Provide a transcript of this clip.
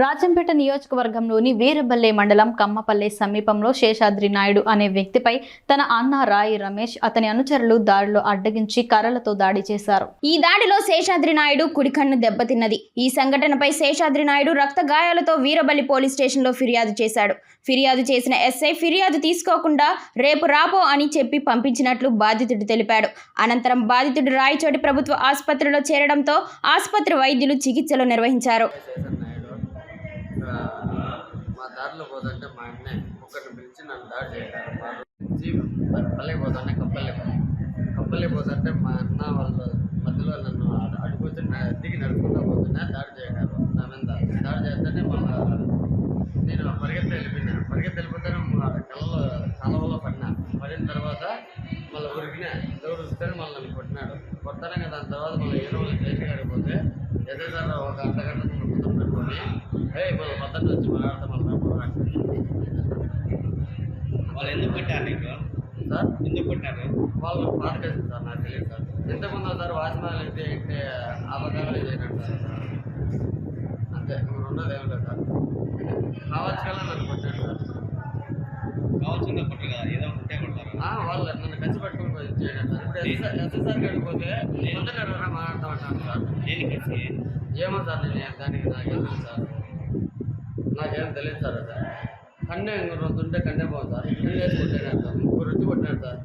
రాజంపేట నియోజకవర్గంలోని వీరబల్లె మండలం కమ్మపల్లె సమీపంలో శేషాద్రి నాయుడు అనే వ్యక్తిపై తన అన్న రాయి రమేష్ అతని అనుచరులు దారిలో అడ్డగించి కర్రలతో దాడి చేశారు. ఈ దాడిలో శేషాద్రి నాయుడు కుడికన్ను దెబ్బతిన్నది. ఈ సంఘటనపై శేషాద్రి నాయుడు రక్త గాయాలతో వీరబల్లి పోలీస్ స్టేషన్లో ఫిర్యాదు చేశాడు. ఫిర్యాదు చేసిన ఎస్ఐ ఫిర్యాదు తీసుకోకుండా రేపు రాపో అని చెప్పి పంపించినట్లు బాధితుడు తెలిపాడు. అనంతరం బాధితుడు రాయచోటి ప్రభుత్వ ఆసుపత్రిలో చేరడంతో ఆసుపత్రి వైద్యులు చికిత్సలు నిర్వహించారు. మా దారిలో పోతుంటే మా అన్నే ఒక్కరిని పిలిచి నన్ను దాడి చేశారు. మా నుంచి పల్లెకి పోతుంటే కప్పల్లి కప్పల్లి పోతుంటే మా అన్న వాళ్ళు మధ్యలో నన్ను అడిగిపోతే దిగి నడుపుకుంటూ పోతున్నా దాడి చేయగలరు నా మీద దాడి చేస్తుంటే మళ్ళీ నేను పరిగెత్తి వెళ్ళిపోయినాను. పరిగెత్తి వెళ్ళిపోతే కళ్ళలో కలవలో పడినా. పడిన తర్వాత మళ్ళీ ఉరికినా దేవుడు వస్తే మళ్ళీ నన్ను కొట్టినాడు. కొట్టాను దాని తర్వాత మళ్ళీ ఏదో వాళ్ళు స్టేషన్ కాడికి పోతే ఒక అర్ధ ముందు పెట్టుకొని హే మళ్ళీ పద్ధతి వచ్చి పోరాడు వాళ్ళు ఎందుకు కొట్టారు నీకు? సార్? ఎందుకు కొట్టారు? వాళ్ళు పాత కేసు సార్ నాకు తెలియదు సార్. ఎంతమంది సార్ వాచ్మెన్ అయితే అయితే అబద్ధాలు చేయనండి సార్. అంతే ఇంక రెండోది ఏం లేదు సార్. కదా నన్ను కొట్టాడు సార్. కావాల్సిందే కొట్టరు కదా ఏదో ఉంటే కొడతారు వాళ్ళు నన్ను ఖర్చు పెట్టుకుని చేయడం సార్. ఇప్పుడు ఎస్ఎస్ఆర్ కాడికి పోతే పొద్దున్న ఎవరైనా మాట్లాడుతూ ఉంటాను సార్ ఏమో సార్ నేను దానికి నాకేం సార్? నాకేం తెలియదు సార్ అది కన్నే ఇంక రెండు ఉంటే కన్నే పోదు సార్